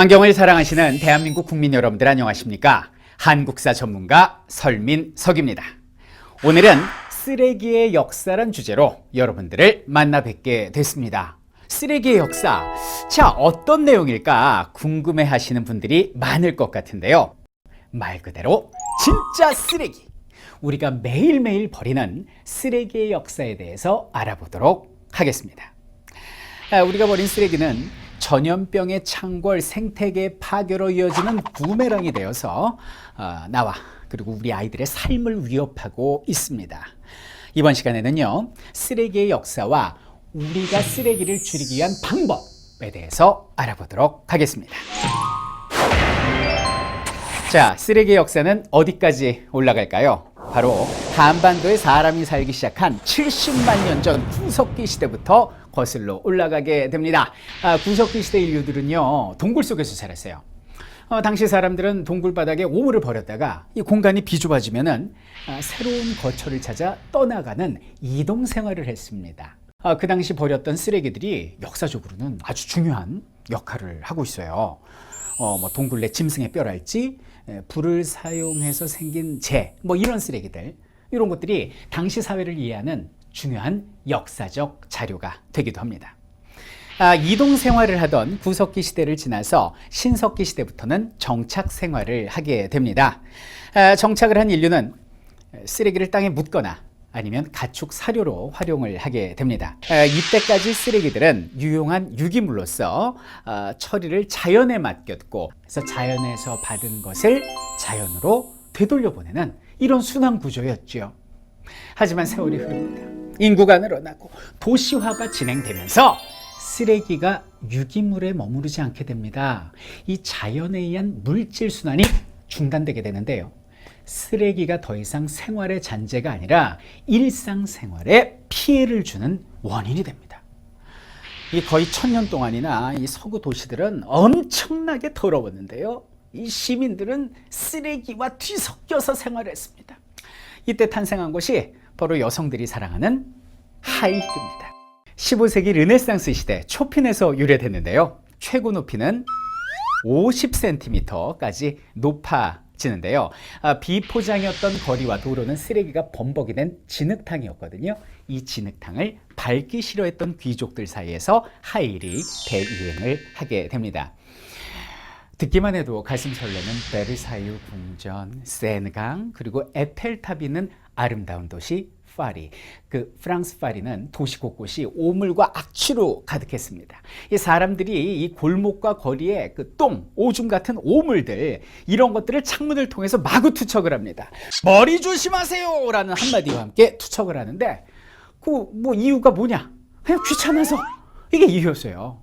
환경을 사랑하시는 대한민국 국민 여러분들 안녕하십니까? 한국사 전문가 설민 석입니다. 오늘은 쓰레기의 역사란 주제로 여러분들을 만나 뵙게 됐습니다. 쓰레기의 역사. 자, 어떤 내용일까 궁금해 하시는 분들이 많을 것 같은데요. 말 그대로 진짜 쓰레기. 우리가 매일매일 버리는 쓰레기의 역사에 대해서 알아보도록 하겠습니다. 아, 우리가 버린 쓰레기는 전염병의 창궐 생태계 파괴로 이어지는 부메랑이 되어서 어, 나와 그리고 우리 아이들의 삶을 위협하고 있습니다. 이번 시간에는요 쓰레기의 역사와 우리가 쓰레기를 줄이기 위한 방법에 대해서 알아보도록 하겠습니다. 자, 쓰레기의 역사는 어디까지 올라갈까요? 바로 한반도에 사람이 살기 시작한 70만 년전 구석기 시대부터 거슬러 올라가게 됩니다. 아, 구석기 시대 인류들은요, 동굴 속에서 살았어요. 어, 당시 사람들은 동굴 바닥에 오물을 버렸다가 이 공간이 비좁아지면은 아, 새로운 거처를 찾아 떠나가는 이동 생활을 했습니다. 아, 그 당시 버렸던 쓰레기들이 역사적으로는 아주 중요한 역할을 하고 있어요. 어, 뭐 동굴 내 짐승의 뼈랄지 에, 불을 사용해서 생긴 재, 뭐 이런 쓰레기들 이런 것들이 당시 사회를 이해하는 중요한 역사적 자료가 되기도 합니다. 아, 이동 생활을 하던 구석기 시대를 지나서 신석기 시대부터는 정착 생활을 하게 됩니다. 아, 정착을 한 인류는 쓰레기를 땅에 묻거나 아니면 가축 사료로 활용을 하게 됩니다. 아, 이때까지 쓰레기들은 유용한 유기물로서 아, 처리를 자연에 맡겼고 그래서 자연에서 받은 것을 자연으로 되돌려 보내는 이런 순환 구조였죠. 하지만 세월이 흐릅니다. 인구가 늘어나고 도시화가 진행되면서 쓰레기가 유기물에 머무르지 않게 됩니다. 이 자연에 의한 물질 순환이 중단되게 되는데요. 쓰레기가 더 이상 생활의 잔재가 아니라 일상생활에 피해를 주는 원인이 됩니다. 이 거의 천년 동안이나 이 서구 도시들은 엄청나게 더러웠는데요. 이 시민들은 쓰레기와 뒤섞여서 생활했습니다. 이때 탄생한 것이 바로 여성들이 사랑하는 하이힐입니다. 15세기 르네상스 시대 초핀에서 유래됐는데요. 최고 높이는 50cm까지 높아지는데요. 아, 비포장이었던 거리와 도로는 쓰레기가 범벅이 된 진흙탕이었거든요. 이 진흙탕을 밟기 싫어했던 귀족들 사이에서 하이힐이 대유행을 하게 됩니다. 듣기만 해도 가슴 설레는 베르사유 궁전, 세느강, 그리고 에펠탑이 있는 아름다운 도시 파리. 그 프랑스 파리는 도시 곳곳이 오물과 악취로 가득했습니다. 이 사람들이 이 골목과 거리에 그 똥, 오줌 같은 오물들 이런 것들을 창문을 통해서 마구 투척을 합니다. 머리 조심하세요라는 한마디와 함께 투척을 하는데 그 뭐 이유가 뭐냐? 그냥 귀찮아서 이게 이유였어요.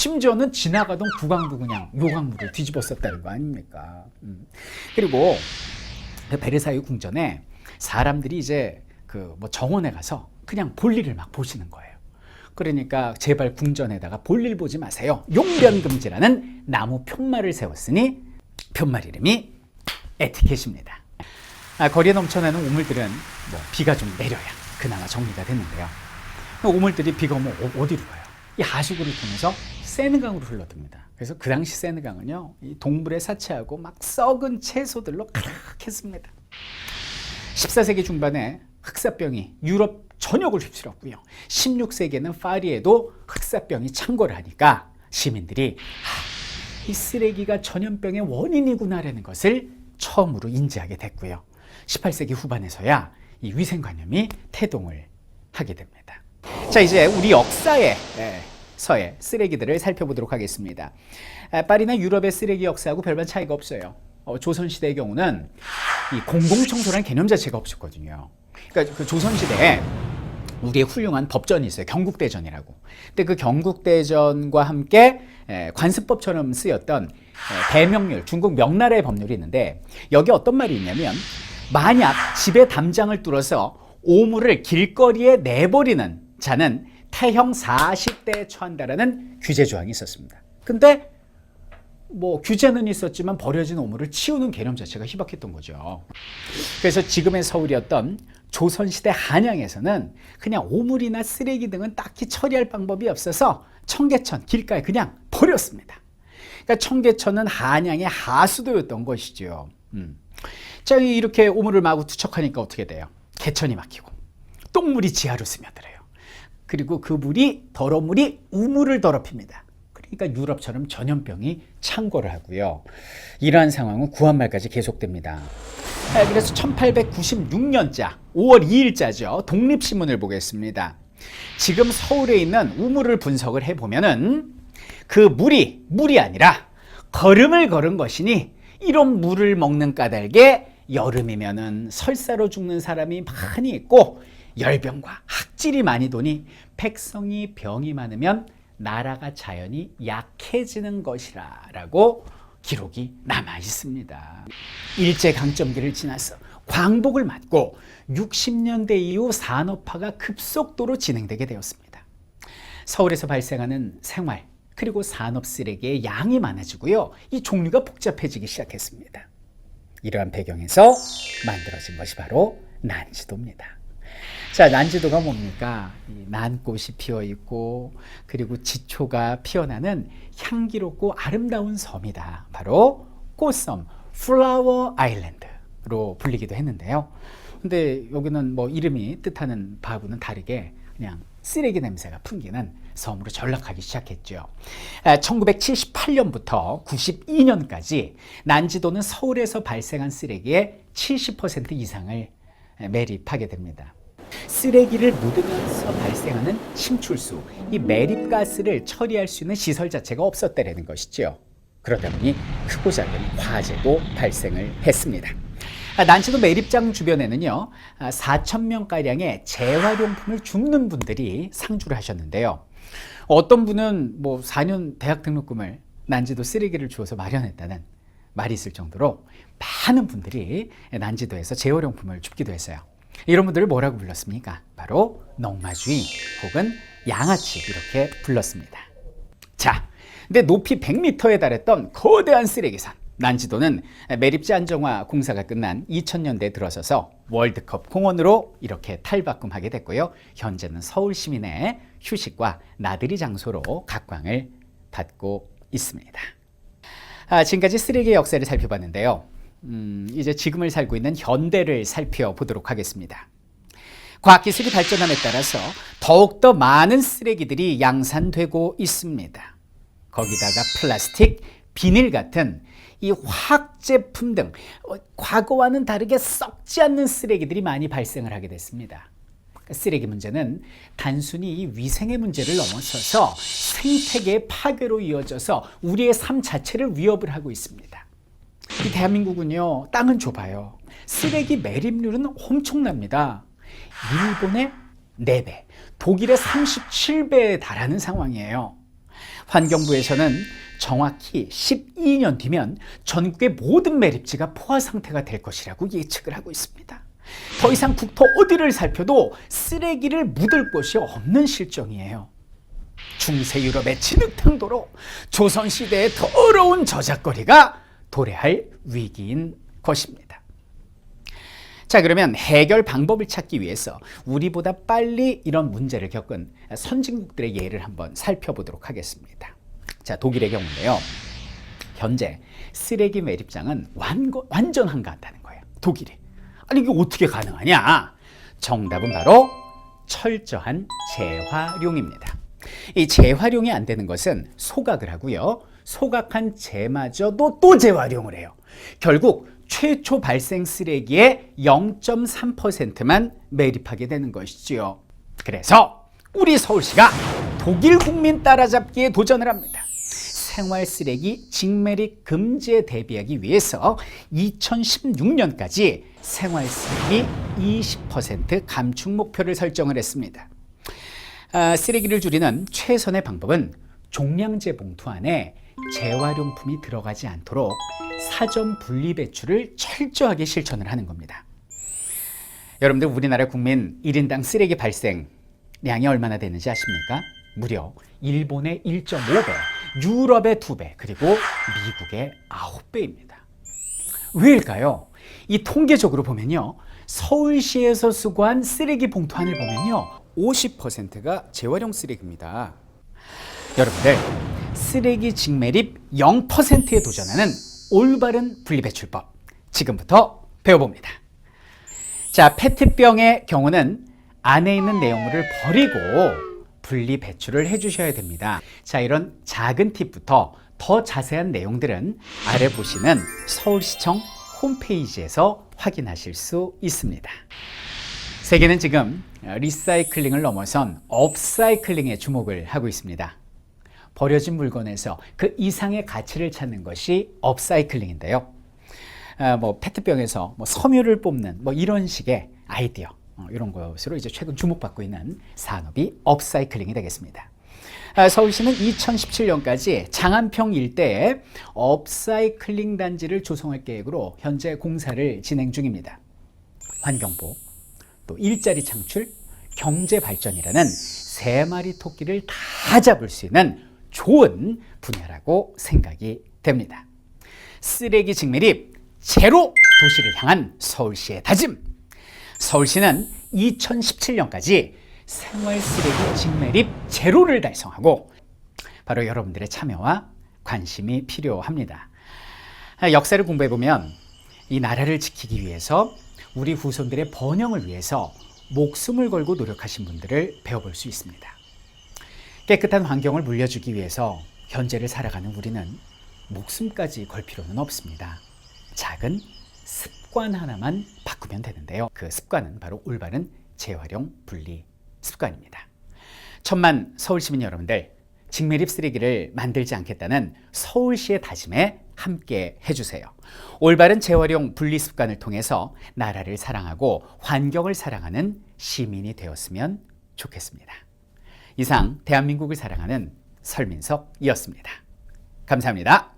심지어는 지나가던 구강도 그냥 요강물을 뒤집었었다는 거 아닙니까? 음. 그리고 그 베르사유 궁전에 사람들이 이제 그 뭐 정원에 가서 그냥 볼일을 막 보시는 거예요. 그러니까 제발 궁전에다가 볼일 보지 마세요. 용변 금지라는 나무 편말을 세웠으니 편말 이름이 에티켓입니다. 아, 거리에 넘쳐나는 우물들은 뭐 비가 좀 내려야 그나마 정리가 됐는데요. 우물들이 비가 오면 어- 어디로 가요? 이 하수구를 통해서 세느강으로 흘러듭니다. 그래서 그 당시 세느강은요, 이 동물의 사체하고 막 썩은 채소들로 가득했습니다. 14세기 중반에 흑사병이 유럽 전역을 휩쓸었고요. 16세기에는 파리에도 흑사병이 창궐을 하니까 시민들이 하, 이 쓰레기가 전염병의 원인이구나라는 것을 처음으로 인지하게 됐고요. 18세기 후반에서야 이 위생관념이 태동을 하게 됩니다. 자, 이제 우리 역사에 예, 서의 쓰레기들을 살펴보도록 하겠습니다. 아, 파리나 유럽의 쓰레기 역사하고 별반 차이가 없어요. 어, 조선시대의 경우는 이 공공청소라는 개념 자체가 없었거든요. 그러니까 그 조선시대에 우리의 훌륭한 법전이 있어요. 경국대전이라고. 근데 그 경국대전과 함께 에, 관습법처럼 쓰였던 에, 대명률, 중국 명나라의 법률이 있는데 여기 어떤 말이 있냐면 만약 집에 담장을 뚫어서 오물을 길거리에 내버리는 자는 태형 40대에 처한다라는 규제 조항이 있었습니다. 근데 뭐 규제는 있었지만 버려진 오물을 치우는 개념 자체가 희박했던 거죠. 그래서 지금의 서울이었던 조선시대 한양에서는 그냥 오물이나 쓰레기 등은 딱히 처리할 방법이 없어서 청계천 길가에 그냥 버렸습니다. 그러니까 청계천은 한양의 하수도였던 것이죠. 음. 자 이렇게 오물을 마구 투척하니까 어떻게 돼요? 개천이 막히고 똥물이 지하로 스며들어요. 그리고 그 물이 더러운 물이 우물을 더럽힙니다. 그러니까 유럽처럼 전염병이 창궐을 하고요. 이러한 상황은 구한말까지 계속됩니다. 아, 그래서 1896년자 5월 2일자죠. 독립신문을 보겠습니다. 지금 서울에 있는 우물을 분석을 해보면은 그 물이 물이 아니라 걸음을 걸은 것이니 이런 물을 먹는 까닭에 여름이면은 설사로 죽는 사람이 많이 있고 열병과 학질이 많이 도니 백성이 병이 많으면 나라가 자연히 약해지는 것이라 라고 기록이 남아 있습니다. 일제 강점기를 지나서 광복을 맞고 60년대 이후 산업화가 급속도로 진행되게 되었습니다. 서울에서 발생하는 생활 그리고 산업 쓰레기의 양이 많아지고요. 이 종류가 복잡해지기 시작했습니다. 이러한 배경에서 만들어진 것이 바로 난지도입니다. 자, 난지도가 뭡니까? 이 난꽃이 피어 있고 그리고 지초가 피어나는 향기롭고 아름다운 섬이다. 바로 꽃섬 플라워 아일랜드로 불리기도 했는데요. 근데 여기는 뭐 이름이 뜻하는 바하고는 다르게 그냥 쓰레기 냄새가 풍기는 섬으로 전락하기 시작했죠. 1978년부터 92년까지 난지도는 서울에서 발생한 쓰레기의 70% 이상을 매립하게 됩니다. 쓰레기를 묻으면서 발생하는 침출수, 이 매립가스를 처리할 수 있는 시설 자체가 없었다는 것이죠. 그러다 보니 크고 작은 화재도 발생을 했습니다. 아, 난치도 매립장 주변에는요, 4천 명 가량의 재활용품을 줍는 분들이 상주를 하셨는데요. 어떤 분은 뭐 4년 대학 등록금을 난지도 쓰레기를 주어서 마련했다는 말이 있을 정도로 많은 분들이 난지도에서 재활용품을 줍기도 했어요. 이런 분들을 뭐라고 불렀습니까? 바로 농마주의 혹은 양아치 이렇게 불렀습니다. 자, 근데 높이 100m에 달했던 거대한 쓰레기산 난지도는 매립지 안정화 공사가 끝난 2000년대 들어서서 월드컵 공원으로 이렇게 탈바꿈하게 됐고요. 현재는 서울 시민의 휴식과 나들이 장소로 각광을 받고 있습니다. 아, 지금까지 쓰레기 역사를 살펴봤는데요. 음, 이제 지금을 살고 있는 현대를 살펴보도록 하겠습니다. 과학기술이 발전함에 따라서 더욱더 많은 쓰레기들이 양산되고 있습니다. 거기다가 플라스틱, 비닐 같은 이 화학 제품 등 어, 과거와는 다르게 썩지 않는 쓰레기들이 많이 발생을 하게 됐습니다. 그러니까 쓰레기 문제는 단순히 위생의 문제를 넘어서서 생태계의 파괴로 이어져서 우리의 삶 자체를 위협을 하고 있습니다. 이 대한민국은요, 땅은 좁아요. 쓰레기 매립률은 엄청납니다. 일본의 4배, 독일의 37배에 달하는 상황이에요. 환경부에서는 정확히 12년 뒤면 전국의 모든 매립지가 포화 상태가 될 것이라고 예측을 하고 있습니다. 더 이상 국토 어디를 살펴도 쓰레기를 묻을 곳이 없는 실정이에요. 중세 유럽의 진흙탕도로 조선시대의 더러운 저작거리가 도래할 위기인 것입니다. 자, 그러면 해결 방법을 찾기 위해서 우리보다 빨리 이런 문제를 겪은 선진국들의 예를 한번 살펴보도록 하겠습니다. 자, 독일의 경우인데요. 현재 쓰레기 매립장은 완거, 완전 한가한다는 거예요. 독일이. 아니, 이게 어떻게 가능하냐? 정답은 바로 철저한 재활용입니다. 이 재활용이 안 되는 것은 소각을 하고요. 소각한 재마저도 또 재활용을 해요. 결국 최초 발생 쓰레기의 0.3%만 매립하게 되는 것이지요. 그래서 우리 서울시가 독일 국민 따라잡기에 도전을 합니다. 생활 쓰레기 직매립 금지에 대비하기 위해서 2016년까지 생활 쓰레기 20% 감축 목표를 설정을 했습니다. 아, 쓰레기를 줄이는 최선의 방법은 종량제 봉투 안에 재활용품이 들어가지 않도록 사전 분리 배출을 철저하게 실천을 하는 겁니다. 여러분들 우리나라 국민 1인당 쓰레기 발생량이 얼마나 되는지 아십니까? 무려 일본의 1.5배, 유럽의 2배, 그리고 미국의 9배입니다. 왜일까요? 이 통계적으로 보면요. 서울시에서 수거한 쓰레기 봉투 안을 보면요. 50%가 재활용 쓰레기입니다. 여러분들 쓰레기 직매립 0%에 도전하는 올바른 분리배출법 지금부터 배워봅니다. 자, 페트병의 경우는 안에 있는 내용물을 버리고 분리 배출을 해주셔야 됩니다. 자, 이런 작은 팁부터 더 자세한 내용들은 아래 보시는 서울시청 홈페이지에서 확인하실 수 있습니다. 세계는 지금 리사이클링을 넘어선 업사이클링에 주목을 하고 있습니다. 버려진 물건에서 그 이상의 가치를 찾는 것이 업사이클링인데요. 아, 뭐 페트병에서 뭐 섬유를 뽑는 뭐 이런 식의 아이디어 어, 이런 것으로 이제 최근 주목받고 있는 산업이 업사이클링이 되겠습니다. 아, 서울시는 2017년까지 장안평 일대에 업사이클링 단지를 조성할 계획으로 현재 공사를 진행 중입니다. 환경부, 또 일자리 창출, 경제 발전이라는 세 마리 토끼를 다 잡을 수 있는 좋은 분야라고 생각이 됩니다. 쓰레기 직밀입 제로 도시를 향한 서울시의 다짐. 서울시는 2017년까지 생활 쓰레기 직매립 제로를 달성하고 바로 여러분들의 참여와 관심이 필요합니다. 아, 역사를 공부해 보면 이 나라를 지키기 위해서 우리 후손들의 번영을 위해서 목숨을 걸고 노력하신 분들을 배워볼 수 있습니다. 깨끗한 환경을 물려주기 위해서 현재를 살아가는 우리는 목숨까지 걸 필요는 없습니다. 작은 습관 하나만 바꾸면 되는데요. 그 습관은 바로 올바른 재활용 분리 습관입니다. 천만 서울 시민 여러분들, 직매립 쓰레기를 만들지 않겠다는 서울시의 다짐에 함께 해주세요. 올바른 재활용 분리 습관을 통해서 나라를 사랑하고 환경을 사랑하는 시민이 되었으면 좋겠습니다. 이상 대한민국을 사랑하는 설민석이었습니다. 감사합니다.